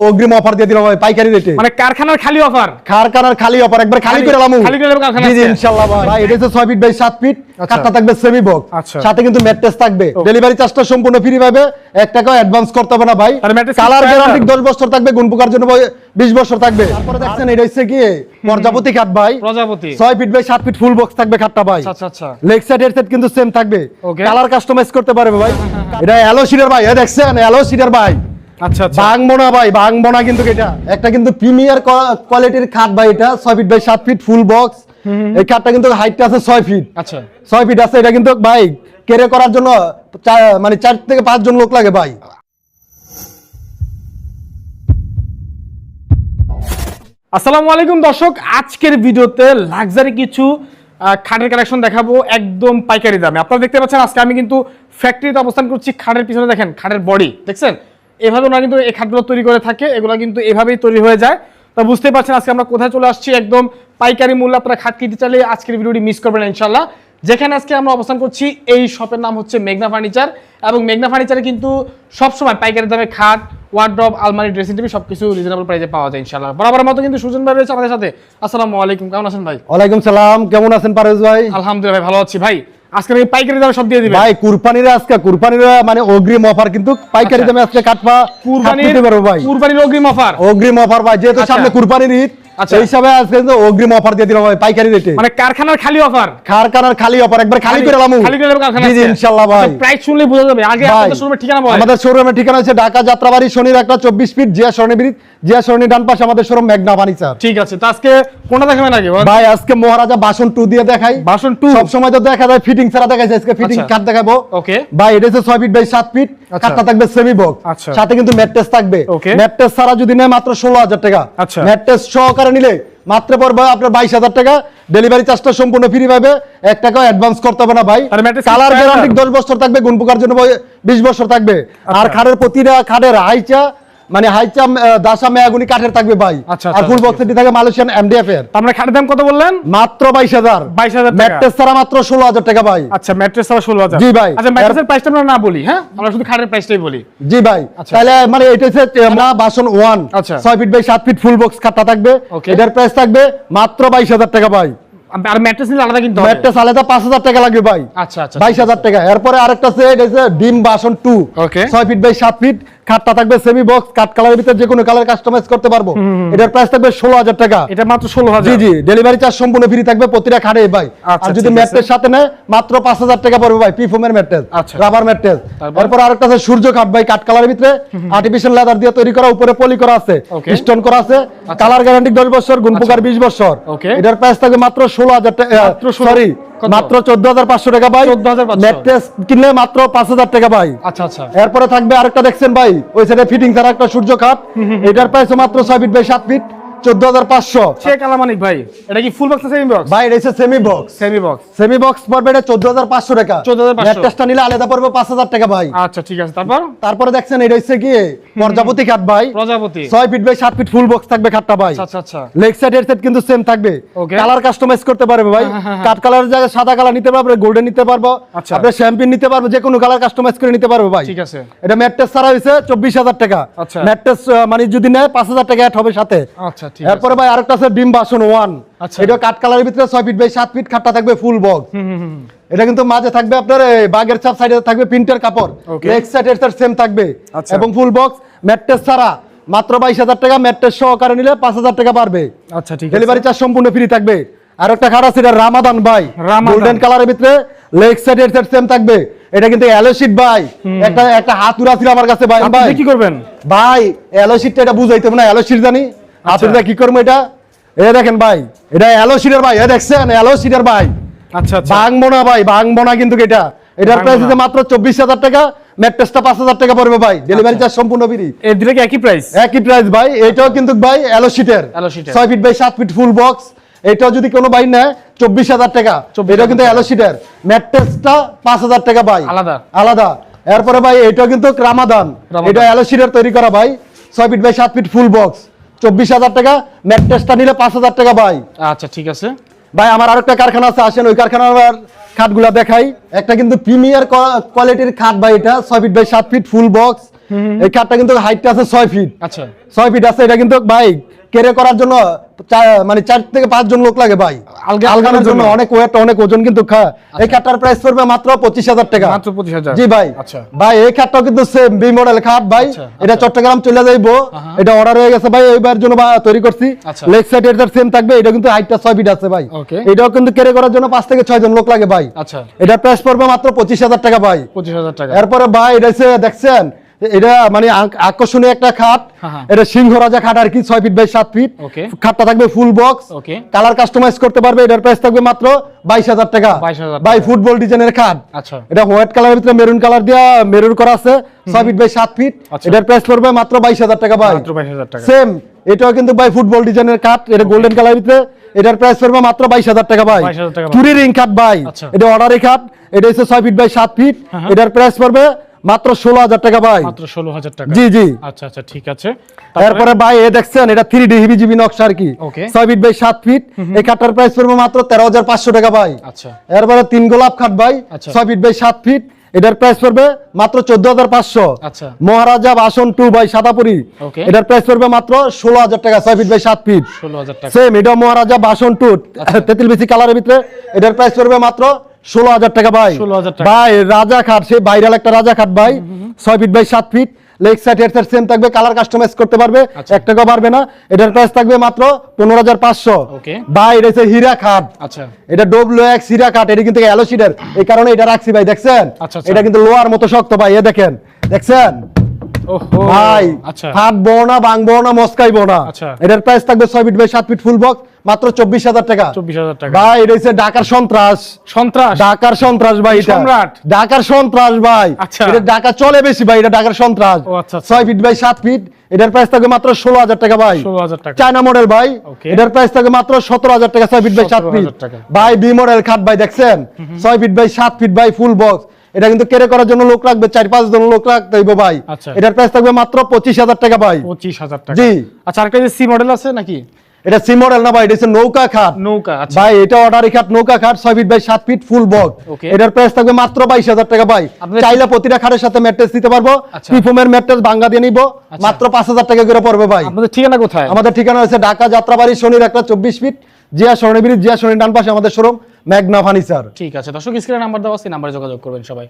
অগ্রিম অফার দিয়ে দিলাম পাইকারি রেটে মানে কারখানার খালি অফার কারখানার খালি অফার একবার খালি করে লামু খালি করে দেবো কারখানা জি ইনশাআল্লাহ ভাই। ভাই এটা হচ্ছে 6 ফিট বাই 7 ফিট আচ্ছা। কাঠটা থাকবে সেমি বক্স আচ্ছা। সাথে কিন্তু ম্যাট্রেস থাকবে। ডেলিভারি চার্জটা সম্পূর্ণ ফ্রি পাবে 1 টাকা অ্যাডভান্স করতে হবে না ভাই। কালার গ্যারান্টি 10 বছর থাকবে গুণ পোকার জন্য ভাই 20 বছর থাকবে। তারপরে দেখছেন এটা হচ্ছে কি প্রজাপতি কাঠ ভাই। প্রজাপতি। 6 feet by 7 feet full box থাকবে খাটটা ভাই। আচ্ছা আচ্ছা লেগ সাইড এর সাইড কিন্তু সেম থাকবে। কালার কাস্টমাইজ করতে পারবে ভাই। এটা অ্যালো সিডার ভাই এ দেখছেন অ্যালো সিডার ভাই। আচ্ছা আচ্ছা। ভাঙবো না ভাই ভাঙবো না কিন্তু এটা। একটা কিন্তু প্রিমিয়ার কোয়ালিটির খাট ভাই এটা ছয় ফিট বাই সাত ফিট ফুল বক্স এই খাটটা কিন্তু হাইটটা আছে ছয় ফিট আচ্ছা। ছয় ফিট আছে এটা কিন্তু ভাই কেড়ে করার জন্য মানে চার থেকে পাঁচজন লোক লাগে ভাই। আসসালামু আলাইকুম দর্শক আজকের ভিডিওতে লাক্সারি কিছু খাটের কালেকশন দেখাবো একদম পাইকারি দামে। আপনারা দেখতে পাচ্ছেন আজকে আমি কিন্তু ফ্যাক্টরিতে অবস্থান করছি খাটের পিছনে দেখেন খাটের বডি দেখছেন? এভাবে ওনারা কিন্তু এই খাটগুলো তৈরি করে থাকে এগুলো কিন্তু এভাবেই তৈরি হয়ে যায়। তো বুঝতে পারছেন আজকে আমরা কোথায় চলে আসছি একদম পাইকারি মূল্য আপনারা খাট কিনতে চাইলে আজকের ভিডিওটি মিস করবেন ইনশাল্লাহ যেখানে আজকে আমরা অবস্থান করছি এই শপের নাম হচ্ছে মেঘনা ফার্নিচার এবং মেঘনা ফার্নিচারে কিন্তু সবসময় পাইকারি দামে খাট ওয়ার্ড্রপ আলমারি ড্রেসিং টেবিল সবকিছু রিজনেবল প্রাইসে পাওয়া যায় ইনশাআল্লাহ। বরাবর মতো কিন্তু সুজন ভাই রয়েছে আমাদের সাথে। আসসালামু আলাইকুম কেমন আছেন ভাই? ওয়ালাইকুম সালাম কেমন আছেন পারভেজ ভাই? আলহামদুলিল্লাহ ভাই ভালো আছি ভাই। আজকে আমি পাইকারি দামে সব দিয়ে দিবেন ভাই কুরবানির আজকে কুরবানির মানে অগ্রিম অফার কিন্তু পাইকারি আচ্ছা। দামে আজকে কাটপা কুরবানির দিতে পারব ভাই কুরবানির অগ্রিম অফার অগ্রিম অফার ভাই যেহেতু আচ্ছা। সামনে কুরবানির ঈদ আচ্ছা। হিসাবে আজকে কিন্তু অগ্রিম অফার দিয়ে দিলাম পাইকারি রেটে। মানে কারখানার খালি অফার কারখানার খালি অফার একবার খালি করে লামু। খালি করে কারখানা জি ইনশাআল্লাহ ভাই। প্রাইস শুনলে বোঝা যাবে। আগে আপনাদের শোরুমের ঠিকানা বলেন। আমাদের শোরুমের ঠিকানা হচ্ছে ঢাকা যাত্রাবাড়ি শনির একটা চব্বিশ ফিট জিয়া সরণি ব্রিজ জিয়া সরণি ডান পাশে আমাদের শোরুম ফার্নিচার। ঠিক আছে তো আজকে কোনটা দেখাবেন আগে ভাই আজকে মহারাজা বাসন টু দিয়ে দেখাই। বাসন টু? সব সময় তো দেখা যায় ফিটিং ছাড়া দেখাইছে আজকে ফিটিং আচ্ছা। কাট দেখাবো। ওকে। ভাই এটা হচ্ছে ছয় ফিট বাই সাত ফিট। আচ্ছা। কাটটা থাকবে সেমি বক্স আচ্ছা। সাথে কিন্তু ম্যাট্রেস থাকবে. ম্যাট্রেস ছাড়া যদি নেয় মাত্র ষোলো হাজার টাকা। আচ্ছা। ম্যাট্রেস সহকারে নিলে মাত্র পড়বে আপনার বাইশ হাজার টাকা। ডেলিভারি চার্জটা সম্পূর্ণ ফ্রি পাবে এক টাকাও অ্যাডভান্স করতে হবে না ভাই। আর কালার গ্যারান্টি দশ বছর থাকবে গুণ পোকার জন্য বিশ বছর থাকবে। আর আচ্ছা। খাটের প্রতিটা খাটের হাইচা মানে হাইচা দাসা মেয়াগুনি কাঠের থাকবে ভাই। আচ্ছা, আর আচ্ছা, ফুল ঠিক বক্সেটি থাকে মালয়েশিয়ান এমডিএফ এর। আমরা খাটের দাম কত বললেন? মাত্র বাইশ হাজার। 22,000 ম্যাট্রেস ছাড়া মাত্র ষোলো হাজার টাকা ভাই। আচ্ছা ম্যাট্রেস ছাড়া ষোলো হাজার। জি ভাই। আচ্ছা ম্যাট্রেসের প্রাইসটা আমরা না বলি হ্যাঁ? আমরা শুধু খাটের প্রাইসটাই বলি। জি ভাই। আচ্ছা। তাহলে মানে এটা হচ্ছে আমরা বাসন ওয়ান আচ্ছা। ছয় ফিট বাই সাত ফিট ফুল বক্স খাটটা থাকবে. এটার প্রাইস থাকবে মাত্র বাইশ হাজার টাকা ভাই। আর ম্যাট্রেস নিলে আলাদা কিন্তু ম্যাট্রেস আলাদা পাঁচ হাজার টাকা লাগবে ভাই। আচ্ছা আচ্ছা। বাইশ হাজার টাকা। এরপরে আরেকটা সেট হচ্ছে ডিম বাসন টু Okay. ছয় ফিট বাই সাত ফিট খাটটা থাকবে সেমি বক্স কাট কালারের ভিতরে যে কোনো কালার কাস্টমাইজ করতে পারব। এটার প্রাইস থাকবে ষোলো হাজার টাকা। এটা মাত্র ষোলো হাজার। জি জি ডেলিভারি চার্জ সম্পূর্ণ ফ্রি থাকবে প্রতিটা খাটে ভাই। আচ্ছা, আর যদি। ম্যাট্রেস সাথে নেয় মাত্র পাঁচ হাজার টাকা পড়বে ভাই পি ফোমের ম্যাট্রেস আচ্ছা। রাবার ম্যাট্রেস তারপর? আরেকটা আছে সূর্য কাঠ ভাই কাঠ কালারের ভিতরে। আর্টিফিশিয়াল লেদার দিয়ে তৈরি করা উপরে পলি করা আছে. স্টোন করা আছে। কালার গ্যারান্টি দশ বছর গুণ পোকার বিশ বছর। এটার প্রাইস থাকবে মাত্র ষোলো হাজার টাকা সরি? মাত্র চোদ্দ হাজার পাঁচশো টাকা ভাই। 14,500 ম্যাট্রেস কিনলে মাত্র পাঁচ হাজার টাকা ভাই। আচ্ছা আচ্ছা। এরপরে থাকবে আরেকটা দেখছেন ভাই ওই সাইডে ফিটিং ছাড়া একটা সূর্য খাট। এটার প্রাইস মাত্র ছয় ফিট বাই সাত ফিট চোদ্দ হাজার আলামানিক ভাই এটা কি ফুল বক্স সেমি বক্স ভাই এটা হচ্ছে semi box semi box semi box পড়বে এটা চোদ্দ হাজার পাঁচশো। টাকা 14,500 ম্যাট্রেসটা নিলে আলাদা পড়বে পাঁচ হাজার টাকা ভাই। আচ্ছা ঠিক আছে তারপর? তারপরে দেখছেন এটা হচ্ছে কি প্রজাপতি খাট ভাই। প্রজাপতি। ছয় ফিট বাই সাত ফিট ফুল বক্স থাকবে খাটটা ভাই। আচ্ছা আচ্ছা আচ্ছা। লেগ সাইড এর সাইড কিন্তু সেম থাকবে। কালার কাস্টমাইজ করতে পারবে ভাই। হ্যাঁ, হ্যাঁ, হ্যাঁ। কাট কালারের জায়গায় সাদা কালার নিতে পারবে গোল্ডেন নিতে পারব। আচ্ছা। আপনি শ্যাম্পিন নিতে পারব যে কোনো কালার কাস্টমাইজ করে নিতে পারবে ভাই। ঠিক আছে। এটা ম্যাট্রেস ছাড়া হয়েছে চব্বিশ হাজার টাকা। আচ্ছা। ম্যাট্রেস মানে যদি নেয় পাঁচ হাজার টাকা অ্যাড হবে সাথে। আচ্ছা এরপরে ভাই আরেকটা আছে ডিম বাসন ওয়ান। আচ্ছা। এটা কাট কালারের ভিতরে ছয় ফিট বাই সাত ফিট খাটটা থাকবে ফুল বক্স হুম হুম হুম এটা কিন্তু মাঝে থাকবে আপনার বাগের চাপ সাইডে থাকবে প্রিন্টের কাপড়. লেগ সাইড এর সেম থাকবে। আচ্ছা। এবং ফুল বক্স ম্যাট্রেস ছাড়া মাত্র বাইশ হাজার টাকা ম্যাট্রেস সহকারে নিলে পাঁচ হাজার টাকা পারবে আচ্ছা ঠিক আছে। ডেলিভারি চার্জ সম্পূর্ণ ফ্রি থাকবে। আর একটা খাট আছে এটা রামাদান ভাই। গোল্ডেন কালারের ভিতরে লেগ সাইড এর সেম থাকবে। এটা কিন্তু অ্যালো শিট ভাই। একটা একটা হাতুরা ছিল আমার কাছে ভাই আপনি ভাই। কি করবেন? ভাই অ্যালো শিটটা এটা বুঝাইতে হবে না অ্যালো শিট জানি। আচ্ছা। হাতুড়া কি করব এটা? এ দেখেন ভাই এটা অ্যালো শিটের ভাই এ দেখছেন? অ্যালো শিটের ভাই। আচ্ছা আচ্ছা। ভাঙবো না ভাই ভাঙবো না কিন্তু এটা। এটার প্রাইস হচ্ছে মাত্র চব্বিশ হাজার টাকা ম্যাট্রেসটা পাঁচ হাজার টাকা পড়বে ভাই। ডেলিভারি চার্জ সম্পূর্ণ ফ্রি এর দিলে কি একই প্রাইস একই প্রাইস ভাই এটাও কিন্তু ভাই অ্যালো শিটের। ছয় ফিট বাই সাত ফিট ফুল বক্স এটাও যদি কোনো ভাই নেয় চব্বিশ হাজার টাকা। 24,000 এটাও কিন্তু অ্যালো শিটের ম্যাট্রেসটা পাঁচ হাজার টাকা ভাই। আলাদা। আলাদা। এরপরে ভাই এটাও কিন্তু রামাদান রামাদান। এটা অ্যালো শিটের তৈরি করা ভাই। ছয় ফিট বাই সাত ফিট ফুল বক্স চব্বিশ হাজার টাকা ম্যাট্রেসটা নিলে পাঁচ হাজার টাকা ভাই। আচ্ছা ঠিক আছে। ভাই আমার আরেকটা কারখানা আছে আসেন ওই কারখানার খাটগুলা দেখাই। একটা কিন্তু প্রিমিয়ার কোয়ালিটির খাট ভাই এটা ছয় ফিট বাই সাত ফিট ফুল বক্স। এই খাটটা কিন্তু হাইটটা আছে ছয় ফিট। আচ্ছা। ছয় ফিট আছে এটা কিন্তু ভাই কেরে করার জন্য মানে চার থেকে পাঁচ জন লোক লাগে ভাই। আলগানোর জন্য। অনেক ওয়েট অনেক ওজন কিন্তু এই খাটটার প্রাইস পড়বে মাত্র পঁচিশ হাজার টাকা। মাত্র পঁচিশ হাজার। জি ভাই। আচ্ছা। ভাই এই খাটটাও কিন্তু সেম বি মডেল খাট ভাই। আচ্ছা, এটা আচ্ছা। চট্টগ্রাম চলে যাইবো। এটা অর্ডার হয়ে গেছে ভাই এইবার জন্য তৈরি করছি। আচ্ছা। লেগ সাইড এটা সেম থাকবে এটা কিন্তু হাইটটা ছয় ফিট আছে ভাই। এটাও কিন্তু কেড়ে করার জন্য পাঁচ থেকে ছয় জন লোক লাগে ভাই। আচ্ছা। এটা প্রাইস পড়বে মাত্র পঁচিশ হাজার টাকা ভাই। পঁচিশ হাজার টাকা। এরপরে ভাই এটা দেখছেন? এটা মানে আকর্ষণীয় একটা খাট। হ্যাঁ, হ্যাঁ। এটা সিংহ রাজা খাট আর কি ছয় ফিট বাই সাত ফিট খাটটা থাকবে ফুল বক্স কালার কাস্টমাইজ করতে পারবে এটার প্রাইস থাকবে মাত্র বাইশ হাজার টাকা। বাই ফুটবল ডিজাইনের খাট। আচ্ছা। এটা হোয়াইট কালারের ভিতরে মেরুন কালার দিয়া মেরুন করা আছে ছয় ফিট বাই সাত ফিট আচ্ছা। এটার প্রাইস পড়বে মাত্র বাইশ হাজার টাকা টাকা। সেম এটাও কিন্তু ভাই ফুটবল ডিজাইনের কাঠ এটা গোল্ডেন কালার ভিতরে। এটার প্রাইস পড়বে মাত্র বাইশ হাজার টাকা 22,000 চুরি রিং ভাই আচ্ছা। এটা অর্ডারি কাঠ এটা হচ্ছে ছয় ফিট বাই সাত ফিট হ্যাঁ। এটার প্রাইস পড়বে মাত্র ষোলো হাজার টাকা ভাই। মাত্র ষোলো হাজার টাকা। জি জি। আচ্ছা আচ্ছা ঠিক আছে। তারপরে? ভাই এ দেখছেন এটা থ্রি ডি হিবি নকশা আর কি। ছয় ফিট বাই সাত ফিট। এই কাঠটার প্রাইস পড়বে মাত্র তেরো হাজার পাঁচশো টাকা ভাই। আচ্ছা। এরপরে তিন গোলাপ খাট ভাই আচ্ছা। ছয় ফিট বাই সাত ফিট। এটার প্রাইস পড়বে মাত্র চোদ্দ হাজার পাঁচশো। আচ্ছা। মহারাজা বাসন টু বাই সাদাপুরি। এটার প্রাইস পড়বে মাত্র ষোলো হাজার টাকা ছয় ফিট বাই সাত ফিট। ষোলো হাজার টাকা। সেম এটা মহারাজা বাসন টু তেতিল বেশি কালারের ভিতরে। এটার প্রাইস পড়বে মাত্র ষোলো হাজার টাকা ভাই। ভাই রাজা খাট সেই ভাইরাল একটা রাজা খাট ভাই। ছয় ফিট বাই সাত feet leg side head same থাকবে কালার কাস্টমাইজ করতে পারবে আচ্ছা। এক টাকা পারবে না। এটার প্রাইস থাকবে মাত্র পনেরো হাজার পাঁচশো। ভাই এটা হচ্ছে হীরা খাট। আচ্ছা। এটা ডব্লিউ এক্স হীরা কাঠ এটা কিন্তু অ্যালো শিডের এই কারণে এটা রাখছি ভাই দেখছেন? আচ্ছা, আচ্ছা। এটা কিন্তু লোহার মতো শক্ত ভাই এ দেখেন। দেখছেন? ভাই আচ্ছা। ফাটবো না ভাঙবো না মস্কাইবো না। আচ্ছা। এটার প্রাইস থাকবে ছয় ফিট বাই সাত ফিট ফুল বক্স মাত্র চব্বিশ হাজার টাকা। চব্বিশ হাজার টাকা। ভাই এটা হচ্ছে ঢাকার সন্ত্রাস। সন্ত্রাস? ঢাকার সন্ত্রাস ভাই এটা। সম্রাট। ঢাকার সন্ত্রাস ভাই। আচ্ছা। এটা ঢাকা চলে বেশি ভাই এটা ঢাকার সন্ত্রাস। আচ্ছা, আচ্ছা। ছয় ফিট বাই সাত ফিট এটার প্রাইস থাকবে মাত্র ষোলো হাজার টাকা ভাই। চায়না মডেল ভাই। এটার প্রাইস থাকবে মাত্র সতেরো হাজার টাকা ছয় ফিট বাই সাত ফিট ভাই বি মডেল খাট ভাই দেখছেন? ছয় ফিট বাই সাত ফিট বাই ফুল বক্স এটা কিন্তু কেড়ে করার জন্য লোক রাখবে চার পাঁচ জন লোক রাখতে হইব ভাই। আচ্ছা। এটার প্রাইস থাকবে মাত্র পঁচিশ হাজার টাকা ভাই। পঁচিশ হাজার টাকা। জি। আচ্ছা আরেকটা যে সি মডেল আছে নাকি? এটা সি মডেল না ভাই এটা হচ্ছে নৌকা খাট। নৌকা আচ্ছা। ভাই এটা অর্ডারি খাট নৌকা খাট ছয় ফিট বাই সাত ফিট ফুল Okay. এটার প্রাইস থাকবে মাত্র বাইশ হাজার টাকা ভাই। চাইলে প্রতিটা খাটের সাথে ম্যাট্রেস দিতে পারব। আচ্ছা। পিফোমের ম্যাট্রেস বাঙ্গা দিয়ে নিবো। আচ্ছা। মাত্র পাঁচ হাজার টাকা করে পড়বে ভাই। আপনাদের ঠিকানা কোথায়? আমাদের ঠিকানা হচ্ছে ঢাকা যাত্রাবাড়ি শনির একটা চব্বিশ ফিট জিয়া স্বর্ণবির জিয়া শনির ডান পাশে আমাদের শোরুম ম্যাগনা ফার্নিচার। ঠিক আছে দর্শক স্ক্রিনে নাম্বার দেওয়া আছে নাম্বারে যোগাযোগ করবেন সবাই।